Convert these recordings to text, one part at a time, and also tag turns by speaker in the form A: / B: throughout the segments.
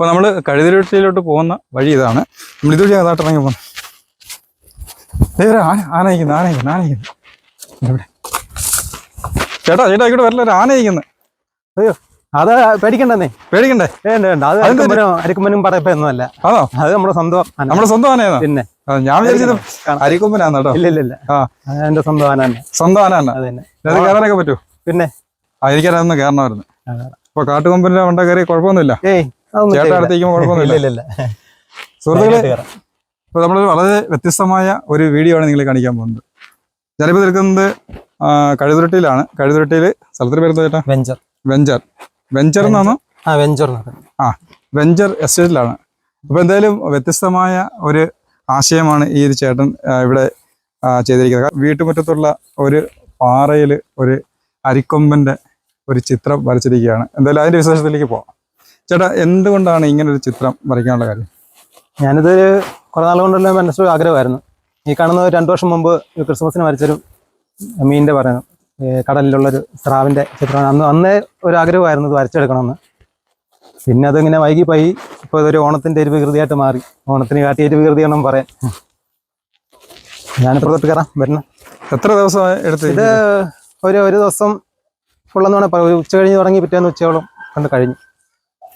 A: അപ്പോൾ നമ്മൾ കഴുതിരുട്ടിയിലോട്ട് പോകുന്ന വഴി ഇതാണ്. നമ്മൾ ഇതുവഴി അതാട്ട് ഇറങ്ങി പോകുന്നു ദേ ഒരു ആന ആനയിക്കുന്നു ആനയിക്കുന്നു ആനയിക്കുന്നു ആന ഇവിടെ. ചേട്ടാ ചേട്ടാ ഇവിടെ വരല ഒരു ആനയിക്കുന്നു
B: അയ്യോ അത് പേടിക്കണ്ടെന്നേ?
A: പേടിക്കണ്ടേ?
B: വേണ്ട വേണ്ട. അത് അരിക്കുമ്പനും അരിക്കുമ്പനും പറയപ്പൊന്നുമല്ല
A: ആണോ?
B: അത് നമ്മുടെ സ്വന്തം.
A: നമ്മുടെ സ്വന്തം ആനയാണോ?
B: പിന്നെ.
A: ഞാൻ വിചാരിച്ചത്
B: കാണാം.
A: അരിക്കൊമ്പനാന്ന് കേട്ടോ.
B: ഇല്ല ഇല്ല ഇല്ല. എന്റെ സ്വന്തം ആന തന്നെ.
A: സ്വന്തം ആന തന്നെ.
B: അത് തന്നെ.
A: അത് കയറാനൊക്കെ പറ്റുമോ?
B: പിന്നെ?
A: എനിക്കതൊന്ന് കയറണമായിരുന്നു. അപ്പൊ കാട്ടുകൊമ്പിന്റെ വണ്ട കയറി കുഴപ്പമൊന്നുമില്ല?
B: ഏയ്
A: കുഴപ്പമൊന്നുമില്ല. സുഹൃത്തുക്കളെ ഇപ്പൊ നമ്മൾ വളരെ വ്യത്യസ്തമായ ഒരു വീഡിയോ ആണ് നിങ്ങളെ കാണിക്കാൻ പോകുന്നത്. ഞാനിപ്പോൾ നിൽക്കുന്നത് കഴുതുരട്ടിയിലാണ്. കഴുതുരുട്ടിയിൽ സ്ഥലത്തിന് പേര് ചേട്ടാ?
B: വെഞ്ചർ.
A: വെഞ്ചർ. വെഞ്ചർ എന്നാണോ?
B: ആ വെഞ്ചർ
A: ആ വെഞ്ചർ എസ്റ്റേറ്റിലാണ്. അപ്പോൾ എന്തായാലും വ്യത്യസ്തമായ ഒരു ആശയമാണ് ഈ ഒരു ചേട്ടൻ ഇവിടെ ചെയ്തിരിക്കുന്നത്. വീട്ടുമുറ്റത്തുള്ള ഒരു പാറയിൽ ഒരു അരിക്കൊമ്പന്റെ ഒരു ചിത്രം വരച്ചിരിക്കുകയാണ്. എന്തായാലും അതിന്റെ വിശേഷത്തിലേക്ക് പോവാം. ചേട്ടാ എന്തുകൊണ്ടാണ് ഇങ്ങനെ ഒരു ചിത്രം വരയ്ക്കാനുള്ള കാര്യം?
B: ഞാനിത് കുറെ നാൾ കൊണ്ടുള്ള മനസ്സിൽ ആഗ്രഹമായിരുന്നു. ഈ കാണുന്ന രണ്ടു വർഷം മുമ്പ് ക്രിസ്മസിന് വരച്ചൊരു മീനിന്റെ പറയുന്നു. കടലിലുള്ളൊരു സ്രാവിന്റെ ചിത്രമാണ്. അന്ന് അന്നേ ഒരു ആഗ്രഹമായിരുന്നു ഇത് വരച്ചെടുക്കണമെന്ന്. പിന്നെ അതിങ്ങനെ വൈകി പോയി ഇപ്പോൾ ഇതൊരു ഓണത്തിന്റെ ഒരു വികൃതിയായിട്ട് മാറി. ഓണത്തിന് കാട്ടിയ ഒരു വികൃതിയാണെന്ന് പറയാൻ ഞാനിപ്പോൾ തൊട്ട് കയറാം വരണം.
A: എത്ര ദിവസം എടുത്ത്
B: ഇത് ഒരു ഒരു ദിവസം ഫുള്ളെന്ന് വേണം. ഒരു ഉച്ച കഴിഞ്ഞ് തുടങ്ങി പിറ്റേന്ന് ഉച്ചയോളം കണ്ട് കഴിഞ്ഞു.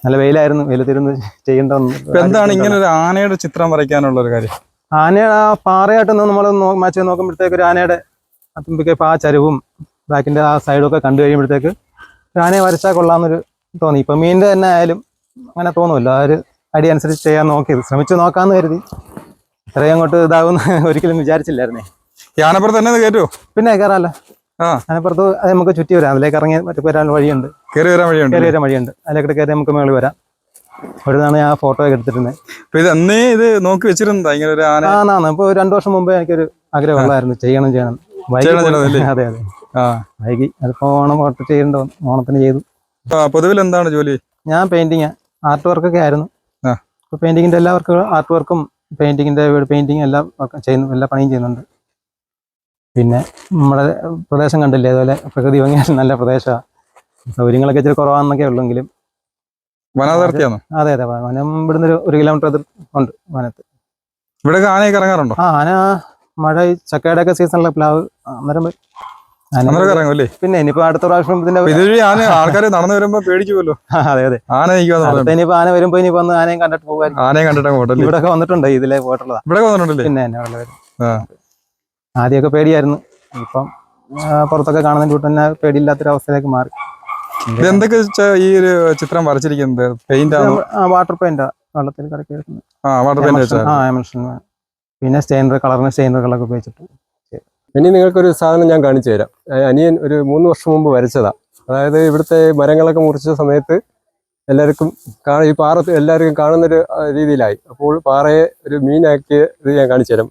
B: നല്ല വെയിലായിരുന്നു. വെയിലത്തിരുന്ന്
A: ചെയ്യേണ്ട എന്താണ് ഇങ്ങനെ ഒരു ആനയുടെ ചിത്രം വരയ്ക്കാനുള്ള ഒരു കാര്യം?
B: ആന ആ പാറയായിട്ടൊന്ന് നമ്മൾ മാച്ച് ചെയ്ത് നോക്കുമ്പോഴത്തേക്ക് ഒരു ആനയുടെ തുമ്പിക്ക് ഇപ്പം ആ ചരിവും ബാക്കിന്റെ ആ സൈഡും ഒക്കെ കണ്ടു കഴിയുമ്പോഴത്തേക്ക് ഒരു ആനയെ വരച്ചാൽ കൊള്ളാമെന്നൊരു തോന്നി. ഇപ്പം മീനിന്റെ തന്നെ ആയാലും അങ്ങനെ തോന്നുമല്ലോ ആ ഒരു അടി അനുസരിച്ച് ചെയ്യാൻ നോക്കിയത്. ശ്രമിച്ചു നോക്കാമെന്ന് കരുതി. ഇത്രയും അങ്ങോട്ട് ഇതാവുമെന്ന് ഒരിക്കലും വിചാരിച്ചില്ലായിരുന്നേ.
A: യാനപ്പുറത്ത് തന്നെ കയറ്റുമോ
B: പിന്നെ കയറാമല്ലോ അതിനപ്പുറത്ത് അത് നമുക്ക് ചുറ്റി വരാം. അതിലേക്ക് ഇറങ്ങി മറ്റു വരാൻ വഴിയുണ്ട്.
A: കയറി വരാൻ വഴിയുണ്ട്
B: കയറി വരാൻ വഴിയുണ്ട്. അതിലേക്ക് കയറി നമുക്ക് മേളിൽ വരാം. ഇവിടുന്നാണ് ഞാൻ ഫോട്ടോ ഒക്കെ എടുത്തിരുന്നത്
A: ഇത് അന്നേ ഇത് നോക്കി വെച്ചിരുന്നതാ? ഇങ്ങനെ ഒരു ആന
B: ഇപ്പൊ രണ്ടു വർഷം മുമ്പേ എനിക്കൊരു ആഗ്രഹമുള്ളായിരുന്നു ചെയ്യണം ചെയ്യണം? അതെ അതെ. വൈകി. അതിപ്പോ ഓണം ഫോട്ടോ ചെയ്യണ്ടോ? ഓണത്തിന് ചെയ്തു.
A: പൊതുവിൽ എന്താണ് ജോലി?
B: ഞാൻ പെയിന്റിങ് ആർട്ട് വർക്ക്
A: ഒക്കെ
B: ആയിരുന്നു. പെയിന്റിങ്ങിന്റെ എല്ലാ വർക്കുകളും ആർട്ട് വർക്കും പെയിന്റിങ്ങിന്റെ പെയിന്റിങ് എല്ലാം ചെയ്യുന്നു. എല്ലാ പണിയും ചെയ്യുന്നുണ്ട്. പിന്നെ നമ്മുടെ പ്രദേശം കണ്ടില്ലേ അതുപോലെ പ്രകൃതി ഭംഗി നല്ല പ്രദേശമാണ് സൗകര്യങ്ങളൊക്കെ ഇച്ചിരി കുറവാണെന്നൊക്കെ ഉള്ളെങ്കിലും.
A: വനാതിർത്തിയാണോ
B: അതെ അതെ വനം ഇവിടുന്ന് ഒരു ഒരു കിലോമീറ്റർ ഉണ്ട് വനത്ത്.
A: ഇവിടെ ആനയൊക്കെ ഇറങ്ങാറുണ്ടോ?
B: ആ ആന മഴ ചക്കയുടെ ഒക്കെ സീസണിലെ പ്ലാവ് അന്നേരം പിന്നെ ഇനിയിപ്പോ അടുത്ത പ്രാവശ്യം ഇതിന്റെ
A: ആന ആൾക്കാർ നടന്നു വരുമ്പോ പേടിക്കുമല്ലോ
B: അതെ അതെ.
A: ആന
B: ഇനിയിപ്പോ ആന വരുമ്പോ ഇനി വന്ന് ആനയും കണ്ടിട്ട് പോകാൻ
A: ആനയും കണ്ടിട്ട്
B: ഇവിടെ വന്നിട്ടുണ്ട് ഇതിലെ പോയിട്ടുള്ളതാ.
A: ഇവിടെ വന്നിട്ടുണ്ടല്ലേ
B: പിന്നെ എന്നെ ആദ്യമൊക്കെ പേടിയായിരുന്നു. ഇപ്പം പുറത്തൊക്കെ കാണുന്ന കൂട്ട് തന്നെ പേടിയില്ലാത്തൊരവസ്ഥയിലേക്ക് മാറി.
A: എന്തൊക്കെ ഈ ഒരു ചിത്രം വരച്ചിരിക്കുന്നത്? പെയിന്റ്
B: വാട്ടർ പെയിന്റാ വെള്ളത്തിൽ കലക്കി എമൽഷൻ പിന്നെ സ്റ്റെയിനർ കളറിന് സ്റ്റെയിനർ കളറൊക്കെ ഉപയോഗിച്ചിട്ട്.
C: ഇനി നിങ്ങൾക്കൊരു സാധനം ഞാൻ കാണിച്ചു തരാം. അനിയൻ ഒരു മൂന്ന് വർഷം മുമ്പ് വരച്ചതാ. അതായത് ഇവിടുത്തെ മരങ്ങളൊക്കെ മുറിച്ച സമയത്ത് എല്ലാവർക്കും ഈ പാറ എല്ലാവർക്കും കാണുന്നൊരു രീതിയിലായി. അപ്പോൾ പാറയെ ഒരു മീനാക്കിയത് ഞാൻ കാണിച്ചു തരാം.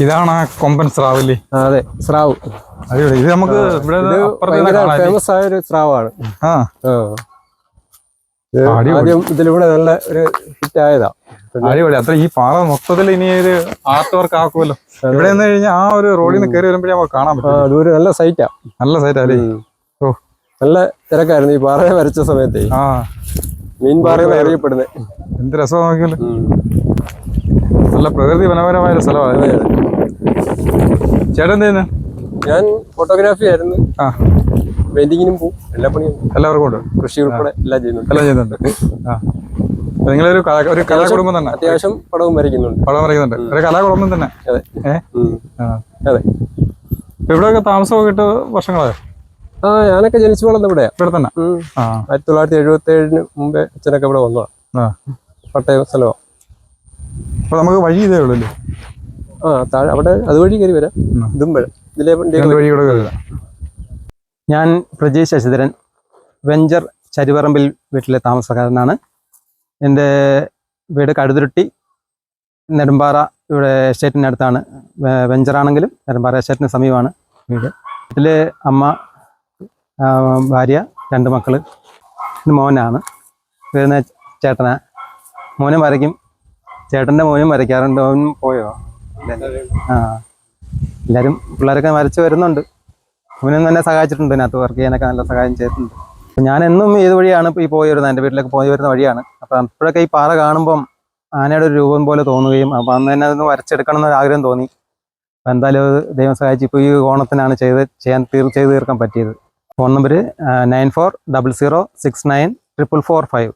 A: ഇതാണ് ആ കൊമ്പൻ സ്രാവല്ലേ?
C: അതെ സ്രാവ്.
A: അടിപൊളി. ഇത് നമുക്ക് ഇവിടെ.
C: ഫേമസ് ആയ ഒരു സ്രാവാണ്. ആദ്യം ഇതിലൂടെ നല്ല ഒരു ഹിറ്റ് ആയതാ.
A: അടിപൊളി. അത്ര ഈ പാറ മൊത്തത്തിൽ ഇനി ഒരു ആർട്ട് വർക്ക് ആക്കുമല്ലോ ഇവിടെ നിന്ന് കഴിഞ്ഞാൽ ആ ഒരു റോഡിൽ നിന്ന് കയറി വരുമ്പോഴേ നമുക്ക് കാണാൻ പറ്റും
C: നല്ല സൈറ്റാ
A: നല്ല സൈറ്റാ അല്ലേ? ഓ.
C: നല്ല തിരക്കായിരുന്നു ഈ പാറയെ വരച്ച സമയത്തേ.
A: ആ.
C: മീൻ പാറയെന്ന് അറിയപ്പെടുന്നത്.
A: എന്ത് രസമാക്കിയല്ലോ നോക്കിയല്ലോ നല്ല പ്രകൃതി മനോഹരമായ ഒരു സ്ഥലമാണ്? ചേട്ടൻ എന്ത്
C: ഞാൻ ഫോട്ടോഗ്രാഫി ആയിരുന്നു.
A: ആ.
C: പെയിന്റിങ്ങിനും പോവും. എല്ലാ പണിയും.
A: എല്ലാവർക്കും ഉണ്ട്.
C: കൃഷി ഉൾപ്പെടെ എല്ലാം ചെയ്യുന്നു
A: എല്ലാം ചെയ്യുന്നുണ്ട്. ആ. നിങ്ങളൊരു ഒരു കലാകുടുംബം തന്നെ.
C: അത്യാവശ്യം പടവും വരയ്ക്കുന്നുണ്ട്.
A: പടം വരയ്ക്കുന്നുണ്ട്. ഒരു കലാകുടുംബം തന്നെ.
C: അതെ.
A: ഏഹ്
C: അതെ.
A: ഇവിടെയൊക്കെ താമസമൊക്കെ ഇട്ട് വർഷങ്ങളായോ?
C: ആ ഞാനൊക്കെ ജനിച്ചു വളർന്ന ഇവിടെ
A: ഇവിടെ തന്നെ?
C: ആയിരത്തി തൊള്ളായിരത്തി എഴുപത്തി ഏഴിന് മുമ്പേ അച്ഛനൊക്കെ ഇവിടെ
A: വന്നതാണ്
C: പട്ടയം സ്ഥലമാണ്
A: അപ്പൊ നമുക്ക് വഴി ഇതേ ഉള്ളൂ അല്ലേ?
C: ആ താഴെ അവിടെ അതുവഴി കയറി വരാം. ഇതും വരാം ഇതിലെ
A: വഴി കൂടെ കയറുക
B: ഞാൻ പ്രജീഷ് ശശിധരൻ വെഞ്ചർ ചരിവറമ്പിൽ വീട്ടിലെ താമസക്കാരനാണ്. എന്റെ വീട് കടുതുരുട്ടി നെടുമ്പാറ ഇവിടെ എസ്റ്റേറ്റിന്റെ അടുത്താണ്. വെഞ്ചറാണെങ്കിലും നെടുമ്പാറ എസ്റ്റേറ്റിന് സമീപമാണ് വീട്. വീട്ടിൽ അമ്മ ഭാര്യ രണ്ട് മക്കൾ മോനാണ്. വരുന്ന ചേട്ടനാ. മോനും വരയ്ക്കും ചേട്ടന്റെ മോനും വരയ്ക്കാറുണ്ട്. അവൻ പോയോ. ആ. എല്ലാവരും പിള്ളേരൊക്കെ വരച്ച് വരുന്നുണ്ട്. അവനും തന്നെ സഹായിച്ചിട്ടുണ്ട്. ഇതിനകത്ത് വർക്ക് ചെയ്യാനൊക്കെ നല്ല സഹായം ചെയ്തിട്ടുണ്ട്. ഞാൻ എന്നും ഏത് വഴിയാണ് ഈ പോയി വരുന്നത് എന്റെ വീട്ടിലേക്ക് പോയി വരുന്ന വഴിയാണ്. അപ്പം അപ്പോഴൊക്കെ ഈ പാറ കാണുമ്പം ആനയുടെ ഒരു രൂപം പോലെ തോന്നുകയും അപ്പം അന്ന് തന്നെ അതൊന്ന് വരച്ചെടുക്കണം എന്നൊരു ആഗ്രഹം തോന്നി. അപ്പം എന്തായാലും അത് ദൈവം സഹായിച്ച് ഇപ്പോൾ ഈ ഓണത്തിനാണ് ചെയ്ത് ചെയ്യാൻ തീർ ചെയ്ത് തീർക്കാൻ പറ്റിയത്. Phone number nine four double zero six nine triple four five.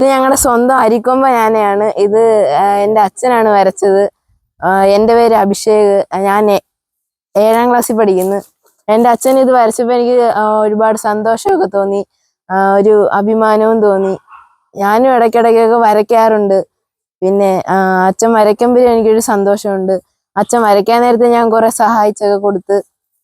D: ഇത് ഞങ്ങളുടെ സ്വന്തം അരിക്കൊമ്പ ആനയാണ് ഇത് എന്റെ അച്ഛനാണ് വരച്ചത്. എന്റെ പേര് അഭിഷേക്. ഞാൻ ഏഴാം ക്ലാസ്സിൽ പഠിക്കുന്നു. എന്റെ അച്ഛൻ ഇത് വരച്ചപ്പോൾ എനിക്ക് ഒരുപാട് സന്തോഷമൊക്കെ തോന്നി. ഒരു അഭിമാനവും തോന്നി. ഞാനും ഇടയ്ക്കിടയ്ക്കൊക്കെ വരയ്ക്കാറുണ്ട്. പിന്നെ അച്ഛൻ വരയ്ക്കുമ്പോഴും എനിക്കൊരു സന്തോഷമുണ്ട്. അച്ഛൻ വരയ്ക്കാൻ നേരത്തെ ഞാൻ കുറേ സഹായിച്ചൊക്കെ കൊടുത്ത്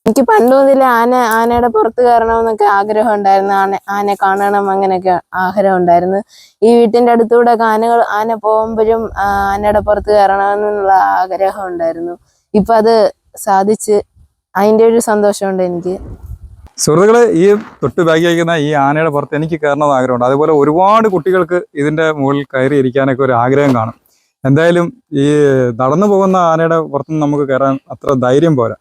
D: എനിക്ക് പണ്ട് മുതലേ ആന ആനയുടെ പുറത്ത് കയറണമെന്നൊക്കെ ആഗ്രഹം ഉണ്ടായിരുന്നു. ആന ആനെ കാണണം അങ്ങനെയൊക്കെ ആഗ്രഹം ഉണ്ടായിരുന്നു. ഈ വീട്ടിന്റെ അടുത്തൂടെ ആനകൾ ആന പോകുമ്പോഴും ആനയുടെ പുറത്ത് കയറണമെന്നുള്ള ആഗ്രഹം ഉണ്ടായിരുന്നു. ഇപ്പൊ അത് സാധിച്ച് അതിന്റെ ഒരു സന്തോഷമുണ്ട് എനിക്ക്.
A: സുഹൃത്തുക്കളെ ഈ തൊട്ട് ബാക്കി വയ്ക്കുന്ന ഈ ആനയുടെ പുറത്ത് എനിക്ക് കയറണമെന്ന് ആഗ്രഹമുണ്ട്. അതുപോലെ ഒരുപാട് കുട്ടികൾക്ക് ഇതിന്റെ മുകളിൽ കയറി ഇരിക്കാനൊക്കെ ഒരു ആഗ്രഹം കാണും. എന്തായാലും ഈ നടന്നു പോകുന്ന ആനയുടെ പുറത്തുനിന്ന് നമുക്ക് കയറാൻ അത്ര ധൈര്യം പോരാ.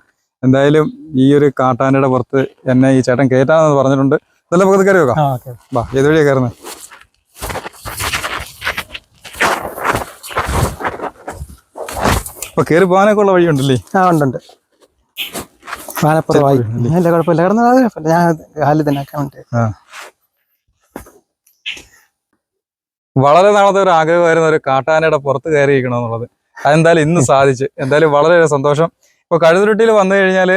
A: എന്തായാലും ഈ ഒരു കാട്ടാനയുടെ പുറത്ത് എന്നെ ഈ ചേട്ടൻ കയറ്റാന്ന് പറഞ്ഞിട്ടുണ്ട്. നല്ല പുറത്ത് കയറി വെക്കാം? വാ ഏത് വഴിയാ കയറുന്നത് ഇപ്പൊ കയറി പോകാനൊക്കെ ഉള്ള വഴിയുണ്ടല്ലേ?
B: ആ ഉണ്ടുണ്ട്. ഉണ്ട് ഇല്ല കുഴപ്പമില്ല. കിടന്നാൽ കുഴപ്പമില്ല. ഞാൻ കാലിൽ തന്നെ
A: വളരെ നാളത്തെ ഒരു ആഗ്രഹമായിരുന്നു ഒരു കാട്ടാനയുടെ പുറത്ത് കയറിയിരിക്കണം എന്നുള്ളത് അതെന്തായാലും ഇന്ന് സാധിച്ചു. എന്തായാലും വളരെ സന്തോഷം. ഇപ്പൊ കഴുതുരുട്ടിയിൽ വന്നു കഴിഞ്ഞാൽ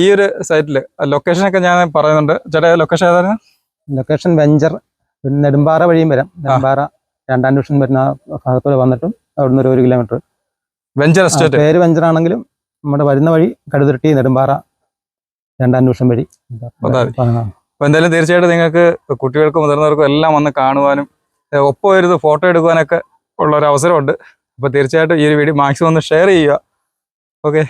A: ഈ ഒരു സൈറ്റിൽ ലൊക്കേഷനൊക്കെ ഞാൻ പറയുന്നുണ്ട്. ചേട്ടാ ലൊക്കേഷൻ ഏതായിരുന്നു?
B: ലൊക്കേഷൻ വെഞ്ചർ പിന്നെ നെടുമ്പാറ വഴിയും വരാം. നെടുമ്പാറ രണ്ടാം ഡിവിഷൻ വരുന്ന ഭാഗത്തോടെ വന്നിട്ടും അവിടുന്ന് ഒരു ഒരു കിലോമീറ്റർ
A: വെഞ്ചർ എസ്റ്റേറ്റ്
B: പേര് വെഞ്ചർ ആണെങ്കിലും നമ്മുടെ വരുന്ന വഴി കടുതിരട്ടി നെടുമ്പാറ രണ്ടാം ഡിവിഷൻ വഴി.
A: അപ്പോൾ അപ്പൊ എന്തായാലും തീർച്ചയായിട്ടും നിങ്ങൾക്ക് കുട്ടികൾക്കും മുതിർന്നവർക്കും എല്ലാം വന്ന് കാണുവാനും ഒപ്പം ഒരു ഫോട്ടോ എടുക്കുവാനൊക്കെ ഉള്ള ഒരു അവസരമുണ്ട്. അപ്പോൾ തീർച്ചയായിട്ടും ഈ ഒരു വീഡിയോ മാക്സിമം ഒന്ന് ഷെയർ ചെയ്യുക. ഓക്കെ